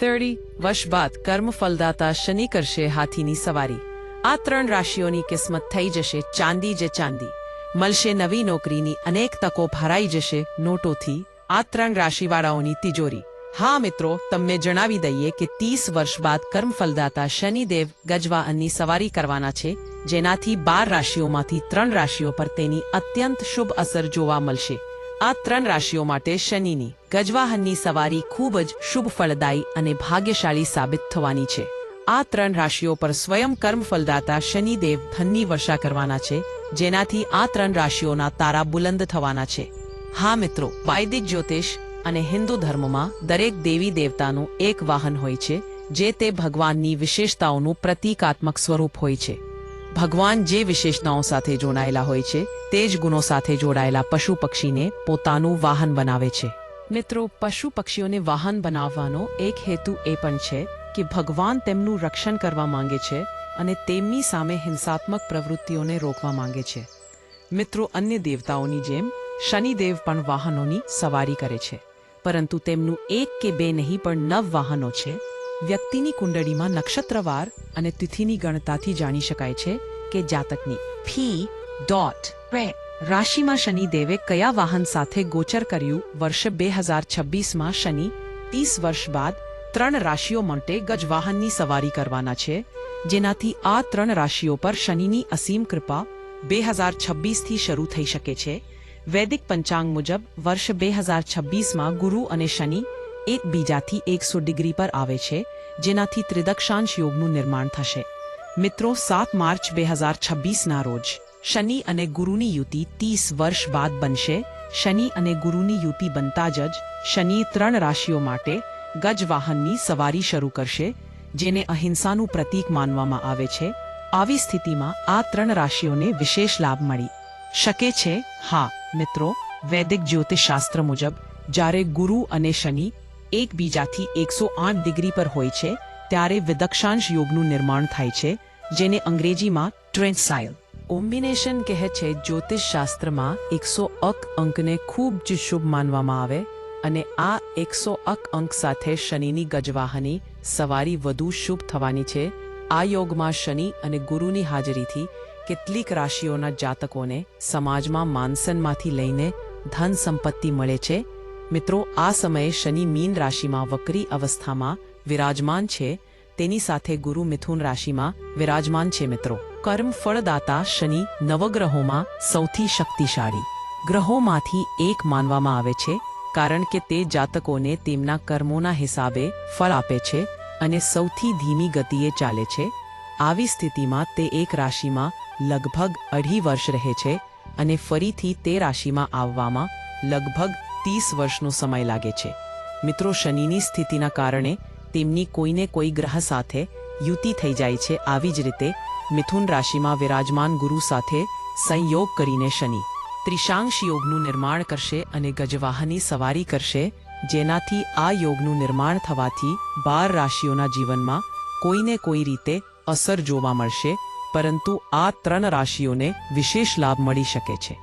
Thirty વર્ષ બાદ કર્મ ફલદાતા શનિ કરશે હાથીની સવારી. આ ત્રણ રાશિઓની કિસ્મત થઈ જશે ચાંદી જે ચાંદી. મળશે નવી નોકરીની અનેક તકો ભરાઈ જશે નોટોથી. આ ત્રણ રાશિવાળાઓની તિજોરી. હા મિત્રો, તમને જણાવી દઈએ કે ત્રીસ વર્ષ બાદ કર્મફલદાતા શનિદેવ ગજવાહનની સવારી કરવાના છે, જેનાથી બાર રાશિઓમાંથી ત્રણ રાશિઓ પર તેની અત્યંત શુભ અસર જોવા મળશે. આ ત્રણ રાશિઓ માટે શનિની ગજવાહનની સવારી ખૂબ જ શુભ ફળદાયી અને ભાગ્યશાળી સાબિત થવાની છે. આ ત્રણ રાશિઓ પર સ્વયં કર્મ ફલદાતા શનિદેવ ધનની વર્ષા કરવાના છે, જેનાથી આ ત્રણ રાશિઓના તારા બુલંદ થવાના છે. હા મિત્રો, વૈદિક જ્યોતિષ અને હિન્દુ ધર્મમાં દરેક દેવી દેવતાનું એક વાહન હોય છે, જે તે ભગવાનની વિશેષતાઓનું પ્રતીકાત્મક સ્વરૂપ હોય છે. ભગવાન જે વિશેષતાઓ સાથે જોડાયેલા હોય છે, તે જ ગુણો સાથે જોડાયેલા પશુ પક્ષીને પોતાનું વાહન બનાવે છે. મિત્રો, પશુ પક્ષીઓને વાહન બનાવવાનો એક હેતુ એ પણ છે કે ભગવાન તેમનું રક્ષણ કરવા માંગે છે અને તેમની સામે હિંસાત્મક પ્રવૃત્તિઓને રોકવા માંગે છે. મિત્રો, અન્ય દેવતાઓની જેમ, શનિદેવ પણ વાહનોની સવારી કરે છે. પરંતુ તેમનું એક કે બે નહીં પણ નવ વાહનો છે. વ્યક્તિની કુંડળીમાં નક્ષત્રવાર અને તિથિની ગણતાથી જાણી શકાય છે કે જાતકની ફી ડોટ રાશિમાં શનિદેવે કયા વાહન સાથે ગોચર કર્યું? વર્ષ બે હજાર છવ્વીસમાં શનિ, ત્રીસ વર્ષ બાદ ત્રણ રાશિઓ માટે ગજવાહનની સવારી કરવાના છે. જેનાથી આ ત્રણ રાશિઓ પર શનિની અસીમ કૃપા બે હજાર છવ્વીસથી શરૂ થઈ શકે છે. વૈદિક પંચાંગ મુજબ વર્ષ બે હજાર છવ્વીસમાં ગુરુ અને શનિ એકબીજાથી એકસો ડિગ્રી પર આવે છે, જેનાથી ત્રિદક્ષાંશ યોગનું નિર્માણ થશે. મિત્રો, સાત માર્ચ બે હજાર છવ્વીસના રોજ, શનિ અને ગુરુની યુતિ ત્રીસ વર્ષ બાદ બનશે. શનિ અને ગુરુની યુતિ બનતા જ શનિ ત્રણ રાશિઓ માટે ગજવાહનની સવારી શરૂ કરશે, જેને અહિંસાનું પ્રતીક માનવામાં આવે છે. આવી સ્થિતિમાં આ ત્રણ રાશિઓને વિશેષ લાભ મળી. શકે છે? હા, મિત્રો, વૈદિક જ્યોતિષશાસ્ત્ર મુજબ, જ્યારે ગુરુ અને શનિ એકબીજાથી એકસો આઠ ડિગ્રી પર હોય છે, ત્યારે વિદક્ષાંશ યોગનું નિર્માણ થાય છે, જેને અંગ્રેજીમાં ટ્રેન્સાઇલ કોમ્બિનેશન કહે છે. જ્યોતિષશાસ્ત્રમાં એકસો અક અંકને ખૂબ જ શુભ માનવામાં આવે અને આ એકસો અક અંક સાથે શનિની ગજવાહની સવારી વધુ શુભ થવાની છે. આ યોગમાં શનિ અને ગુરુની હાજરીથી કેટલીક રાશિઓના જાતકોને સમાજમાં માનસનમાંથી લઈને ધન સંપત્તિ મળે છે. મિત્રો, આ સમયે શનિ મીન રાશિમાં વક્રી અવસ્થામાં વિરાજમાન છે. તેની સાથે ગુરુ મિથુન રાશિમાં વિરાજમાન છે મિત્રો. કર્મ ફળદાતા શનિ નવગ્રહોમાં સૌથી શક્તિશાળી. ગ્રહોમાંથી એક માનવામાં આવે છે, કારણ કે તે જાતકોને તેમના કર્મોના હિસાબે ફળ આપે છે અને સૌથી ધીમી ગતિએ ચાલે છે. આવી સ્થિતિમાં તે એક રાશિમાં લગભગ અઢી વર્ષ રહે છે અને ફરીથી તે રાશિમાં આવવામાં લગભગ ત્રીસ વર્ષનો સમય લાગે છે. મિત્રો, શનિની સ્થિતિના કારણે તેમની કોઈને કોઈ ગ્રહ સાથે યુતિ થઈ જાય છે. આવી જ રીતે મિથુન રાશિમાં વિરાજમાન ગુરુ સાથે સંયોગ કરીને શનિ ત્રિશાંશ યોગનું નિર્માણ કરશે અને ગજવાહની સવારી કરશે, જેનાથી આ યોગનું નિર્માણ થવાથી બાર રાશિઓના જીવનમાં કોઈને કોઈ રીતે અસર જોવા મળશે, પરંતુ આ ત્રણ રાશિઓને વિશેષ લાભ મળી શકે છે.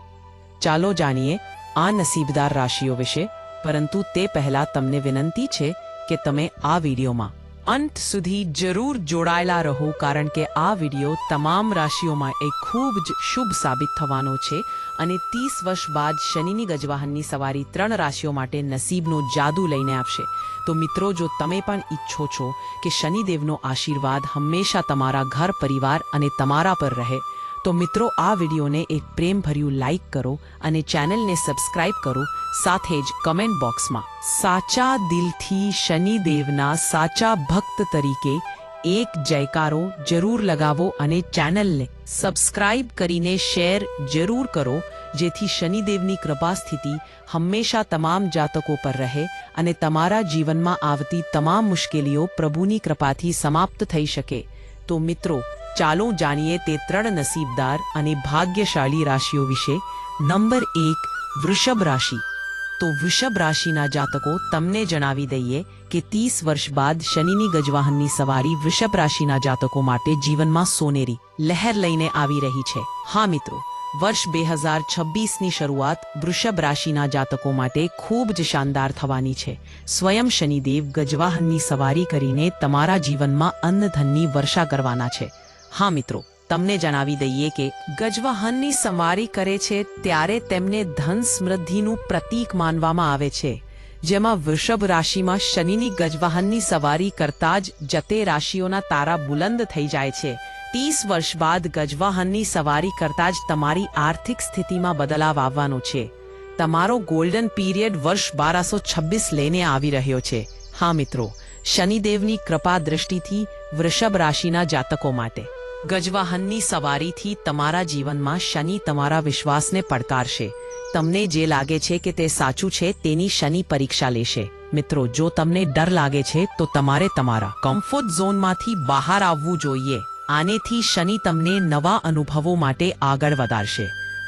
ચાલો જાણીએ આ નસીબદાર રાશિઓ વિશે, પરંતુ તે પહેલા તમને વિનંતી છે કે તમે આ વિડીયોમાં અંત સુધી જરૂર જોડાયેલા રહો, કારણ કે આ વીડિયો તમામ રાશિઓમાં એ ખૂબ જ શુભ સાબિત થવાનો છે અને ત્રીસ વર્ષ બાદ શનિની ગજવાહનની સવારી ત્રણ રાશિઓ માટે નસીબનો જાદુ લઈને આવશે તો મિત્રો, જો તમે પણ ઈચ્છો છો કે શનિદેવનો આશીર્વાદ હંમેશા તમારા ઘર પરિવાર અને તમારા પર રહે તો મિત્રો, આ વિડીયોને એક પ્રેમભર્યું લાઈક કરો અને ચેનલને સબસ્ક્રાઇબ કરો. સાથે જ કમેન્ટ બોક્સમાં સાચા દિલથી શનિદેવના સાચા ભક્ત તરીકે એક જયકારો જરૂર લગાવો અને ચેનલને સબસ્ક્રાઇબ કરીને શેર જરૂર કરો, જેથી શનિદેવની કૃપા સ્થિતિ હંમેશા તમામ જાતકો પર રહે અને તમારા જીવનમાં આવતી તમામ મુશ્કેલીઓ પ્રભુની કૃપાથી સમાપ્ત થઈ શકે. તો મિત્રો ચાલો જાણીએ તે ત્રણ નસીબદાર અને ભાગ્યશાળી રાશિઓ વિશે. નંબર એક, વૃષભ રાશિ. તો વૃષભ રાશિના જાતકો તમને જણાવી દઈએ કે ત્રીસ વર્ષ બાદ શનિની ગજવાહનની સવારી વૃષભ રાશિના જાતકો માટે જીવનમાં સોનેરી, લહેર લઈને આવી રહી છે. હા મિત્રો, વર્ષ બે હજાર છવ્વીસની શરૂઆત વૃષભ રાશિના જાતકો માટે ખૂબ જ શાનદાર થવાની છે. સ્વયં શનિદેવ ગજવાહનની સવારી કરીને તમારા જીવનમાં અન્નધનની વર્ષા કરવાના છે. હા, મિત્રો, તમને જણાવી દઈએ કે ગજવાહનની સવારી કરે છે ત્યારે તેમને ધન સમૃદ્ધિનું પ્રતીક માનવામાં આવે છે. જેમાં વૃષભ રાશિમાં શનિની ગજવાહનની સવારી કરતા જ જતે રાશિઓના તારા બુલંદ થઈ જાય છે. ત્રીસ વર્ષ બાદ ગજવાહનની સવારી કરતા જ તમારી આર્થિક સ્થિતિમાં બદલાવ આવવાનો છે. તમારો ગોલ્ડન પીરિયડ વર્ષ બારાસો છવ્વીસ લઈને આવી રહ્યો છે. હા, મિત્રો, શનિદેવની કૃપા દૃષ્ટિથી વૃષભ રાશિના જાતકો માટે. ગજવાહનની સવારીથી તમારા જીવનમાં શનિ તમારા વિશ્વાસને પડકારશે. તમને જે લાગે છે કે તે સાચું છે, તેની શનિ પરીક્ષા લેશે. મિત્રો, જો તમને ડર લાગે છે, તો તમારે તમારા કમ્ફર્ટ ઝોનમાંથી બહાર આવવું જોઈએ. આનેથી શનિ તમને નવા અનુભવો માટે આગળ વધારશે.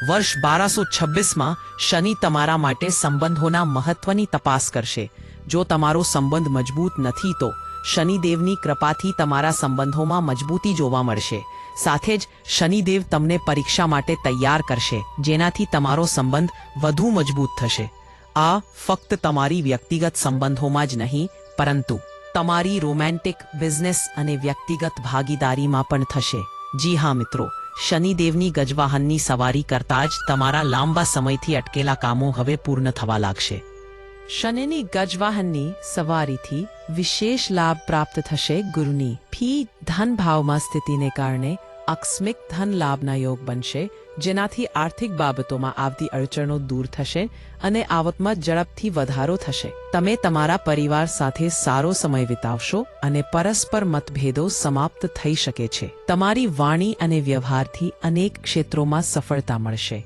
વર્ષ બારસો છવ્વીસમાં શનિ તમારા માટે સંબંધોના મહત્વની તપાસ કરશે. જો તમારો સંબંધ મજબૂત નથી, તો શનિદેવની કૃપાથી તમારા સંબંધોમાં મજબૂતી જોવા મળશે. સાથે જ શનિદેવ તમને પરીક્ષા માટે તૈયાર કરશે, જેનાથી તમારો સંબંધ વધુ મજબૂત થશે. આ ફક્ત તમારી વ્યક્તિગત સંબંધોમાં જ નહીં, પરંતુ તમારી રોમેન્ટિક બિઝનેસ અને વ્યક્તિગત ભાગીદારીમાં પણ થશે. જી હા મિત્રો, શનિદેવની ગજવાહનની સવારી કરતા જ તમારા લાંબા સમયથી અટકેલા કામો હવે પૂર્ણ થવા લાગશે. શનિની ગજવાહનની સવારીથી વિશેષ લાભ પ્રાપ્ત થશે ગુરુની. ફી ધન ભાવમાં સ્થિતિને કારણે આકસ્મિક ધન લાભના યોગ બનશે, જેનાથી આર્થિક બાબતોમાં આવતી અડચણો દૂર થશે અને આવકમાં ઝડપથી વધારો થશે. તમે તમારા પરિવાર સાથે સારો સમય વિતાવશો અને પરસ્પર મતભેદો સમાપ્ત થઈ શકે છે. તમારી વાણી અને વ્યવહારથી અનેક ક્ષેત્રોમાં સફળતા મળશે.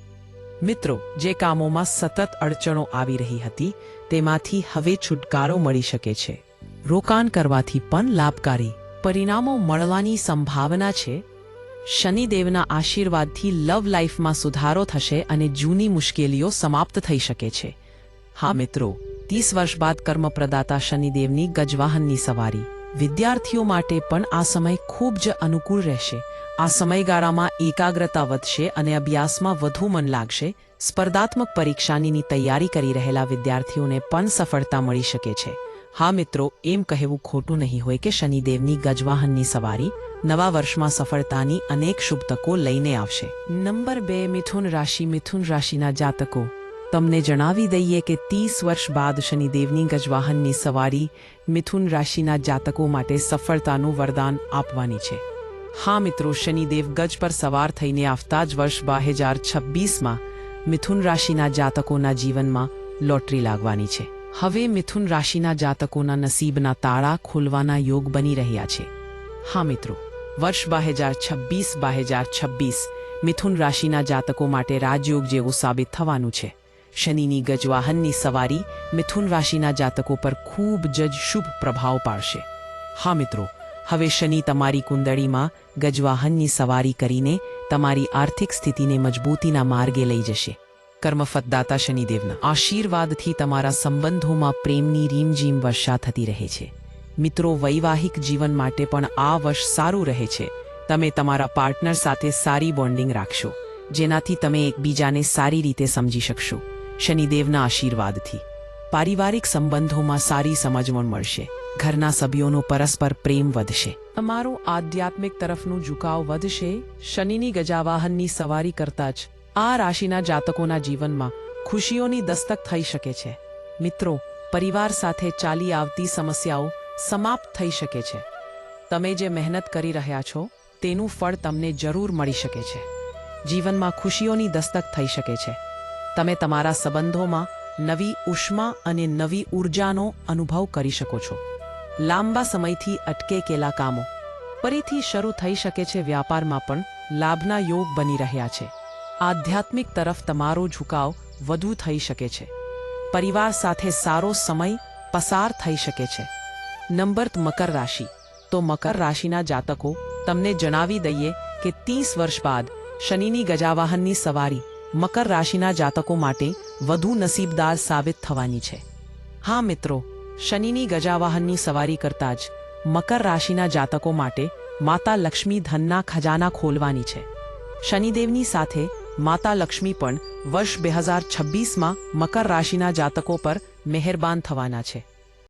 મિત્રો, જે કામોમાં સતત અડચણો આવી રહી હતી તેમાંથી હવે છુટકારો મળી શકે છે. રોકાણ કરવાથી પણ લાભકારી પરિણામો મળવાની સંભાવના છે. શનિદેવના આશીર્વાદથી લવ લાઈફમાં સુધારો થશે અને જૂની મુશ્કેલીઓ સમાપ્ત થઈ શકે છે. હા મિત્રો, ત્રીસ વર્ષ બાદ કર્મપ્રદાતા શનિદેવની ગજવાહનની સવારી. વિદ્યાર્થીઓ માટે પણ આ સમય ખૂબ જ અનુકૂળ રહેશે. આ સમયગાળામાં એકાગ્રતા વધશે અને અભ્યાસમાં વધુ મન લાગશે. સ્પર્ધાત્મક પરીક્ષાની તૈયારી કરી રહેલા વિદ્યાર્થીઓને પણ સફળતા મળી શકે છે. હા મિત્રો, એમ કહેવું ખોટું નહીં હોય કે શનિદેવની ગજવાહનની સવારી નવા વર્ષમાં સફળતાની અનેક શુભ તકો લઈને આવશે. નંબર બે, મિથુન રાશિ. મિથુન રાશિના જાતકો. તમને જણાવી દઈએ કે ત્રીસ વર્ષ બાદ શનિદેવની ગજવાહનની સવારી મિથુન રાશિના જાતકો માટે સફળતાનું વરદાન આપવાની છે. હા મિત્રો, શનિદેવ ગજ પર સવાર થઈને આવતા જ વર્ષ બે હજાર છવ્વીસમાં મિથુન રાશિના જાતકોના જીવનમાં લોટરી લાગવાની છે. હવે મિથુન રાશિના જાતકોના નસીબના તાળા ખોલવાના યોગ બની રહ્યા છે. હા મિત્રો, વર્ષ બે હજાર છવ્વીસ બે હજાર છવ્વીસ મિથુન રાશિના જાતકો માટે રાજયોગ જેવું સાબિત થવાનું છે. શનિની ગજવાહનની સવારી મિથુન રાશિના જાતકો પર ખૂબ જ શુભ પ્રભાવ પાડશે. હા મિત્રો, હવે શનિ તમારી કુંડળીમાં ગજવાહનની સવારી કરીને તમારી આર્થિક સ્થિતિને મજબૂતીના માર્ગે લઈ જશે. કર્મફતદાતા શનિદેવના આશીર્વાદથી તમારા સંબંધોમાં પ્રેમની રીમઝીમ વર્ષા થતી રહે છે. મિત્રો, વૈવાહિક જીવન માટે પણ આ વર્ષ સારું રહે છે. તમે તમારા પાર્ટનર સાથે સારી બોન્ડિંગ રાખશો, જેનાથી તમે એકબીજાને સારી રીતે સમજી શકશો. શનિદેવના આશીર્વાદથી. પારિવારિક સંબંધોમાં સારી સમજવણ મળશે. ઘરના સભ્યોનો પરસ્પર પ્રેમ વધશે. તમારો આધ્યાત્મિક તરફનું ઝુકાવ વધશે. શનિની ગજાવાહનની સવારી કરતા જ આ રાશિના જાતકોના જીવનમાં ખુશીઓની દસ્તક થઈ શકે છે. મિત્રો, પરિવાર સાથે ચાલી આવતી સમસ્યાઓ સમાપ્ત થઈ શકે છે. તમે જે મહેનત કરી રહ્યા છો, તેનું ફળ તમને જરૂર મળી શકે છે. જીવનમાં ખુશીઓની દસ્તક થઈ શકે છે. તમે તમારા સંબંધોમાં નવી ઉષ્મા અને નવી ઉર્જાનો અનુભવ કરી શકો છો. લાંબા સમયથી અટકેકેલા કામો. ફરીથી શરૂ થઈ શકે છે વ્યાપારમાં પણ લાભના યોગ બની રહ્યા છે. આધ્યાત્મિક તરફ તમારો ઝુકાવ વધુ થઈ શકે છે. પરિવાર સાથે સારો સમય પસાર થઈ શકે છે. નંબર મકર રાશિ. તો મકર રાશિના જાતકો, તમને જણાવી દઈએ કે ત્રીસ વર્ષ બાદ શનિની ગજાવાહનની સવારી મકર રાશિના જાતકો માટે વધુ નસીબદાર સાબિત થવાની છે. હા મિત્રો, શનિની ગજાવાહનની સવારી કરતા જ મકર રાશિના જાતકો માટે માતા લક્ષ્મી ધનના ખજાના ખોલવાની છે. શનિદેવની સાથે માતા લક્ષ્મી પણ વર્ષ બે હજાર છવ્વીસમાં મકર રાશિના જાતકો પર મહેરબાન થવાના છે.